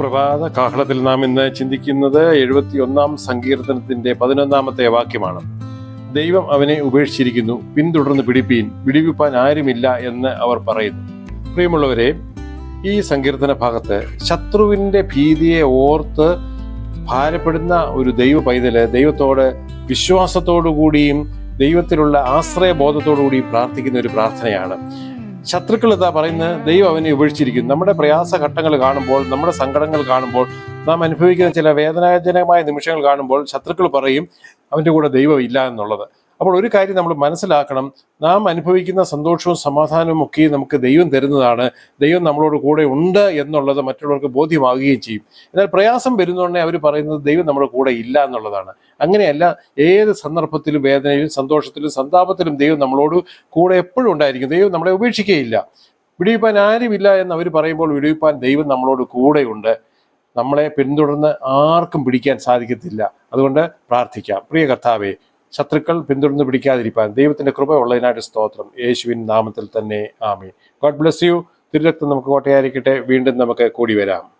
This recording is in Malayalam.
പ്രഭാത കാഹളത്തിൽ നാം ഇന്ന് ചിന്തിക്കുന്നത് എഴുപത്തി ഒന്നാം സങ്കീർത്തനത്തിന്റെ പതിനൊന്നാമത്തെ വാക്യമാണ്. ദൈവം അവനെ ഉപേക്ഷിച്ചിരിക്കുന്നു പിന്തുടർന്ന് പിടിപ്പീൻ വിടിവിപ്പാൻ ആരുമില്ല എന്ന് അവർ പറയുന്നു. പ്രിയമുള്ളവരെ ഈ സങ്കീർത്തന ഭാഗത്ത് ശത്രുവിന്റെ ഭീതിയെ ഓർത്ത് ഭാരപ്പെടുന്ന ഒരു ദൈവ പൈതൽ ദൈവത്തോട് വിശ്വാസത്തോടു കൂടിയും ദൈവത്തിലുള്ള ആശ്രയബോധത്തോടു കൂടിയും പ്രാർത്ഥിക്കുന്ന ഒരു പ്രാർത്ഥനയാണ്. ശത്രുക്കൾ എന്താ പറയുന്നത് ദൈവം അവനെ ഉപേക്ഷിച്ചിരിക്കുന്നു. നമ്മുടെ പ്രയാസ ഘട്ടങ്ങൾ കാണുമ്പോൾ നമ്മുടെ സങ്കടങ്ങൾ കാണുമ്പോൾ നാം അനുഭവിക്കുന്ന ചില വേദനാജനകമായ നിമിഷങ്ങൾ കാണുമ്പോൾ ശത്രുക്കൾ പറയും അവന്റെ കൂടെ ദൈവം ഇല്ല എന്നുള്ളത്. അപ്പോൾ ഒരു കാര്യം നമ്മൾ മനസ്സിലാക്കണം. നാം അനുഭവിക്കുന്ന സന്തോഷവും സമാധാനവും ഒക്കെ നമുക്ക് ദൈവം തരുന്നതാണ്. ദൈവം നമ്മളോട് കൂടെ ഉണ്ട് എന്നുള്ളത് മറ്റുള്ളവർക്ക് ബോധ്യമാകുകയും ചെയ്യും. എന്നാൽ പ്രയാസം വരുന്നുണ്ടെങ്കിൽ അവർ പറയുന്നത് ദൈവം നമ്മുടെ കൂടെ ഇല്ല എന്നുള്ളതാണ്. അങ്ങനെയല്ല ഏത് സന്ദർഭത്തിലും വേദനയിലും സന്തോഷത്തിലും സന്താപത്തിലും ദൈവം നമ്മളോട് കൂടെ എപ്പോഴും ഉണ്ടായിരിക്കും. ദൈവം നമ്മളെ ഉപേക്ഷിക്കുകയില്ല. വിടിവിപ്പാൻ ആരുമില്ല എന്ന് അവർ പറയുമ്പോൾ വിടിവിപ്പാൻ ദൈവം നമ്മളോട് കൂടെയുണ്ട് നമ്മളെ പിന്തുടർന്ന് ആർക്കും പിടിക്കാൻ സാധിക്കത്തില്ല. അതുകൊണ്ട് പ്രാർത്ഥിക്കാം. പ്രിയ കർത്താവെ ശത്രുക്കൾ പിന്തുടർന്ന് പിടിക്കാതിരിക്കാൻ ദൈവത്തിന്റെ കൃപ ഉള്ളതിനായിട്ട് സ്തോത്രം. യേശുവിൻ നാമത്തിൽ തന്നെ ആമി ഗോഡ് ബ്ലെസ് യു. തിരുരക്തം നമുക്ക് കോട്ടയായിരിക്കട്ടെ. വീണ്ടും നമുക്ക് കൂടി വരാം.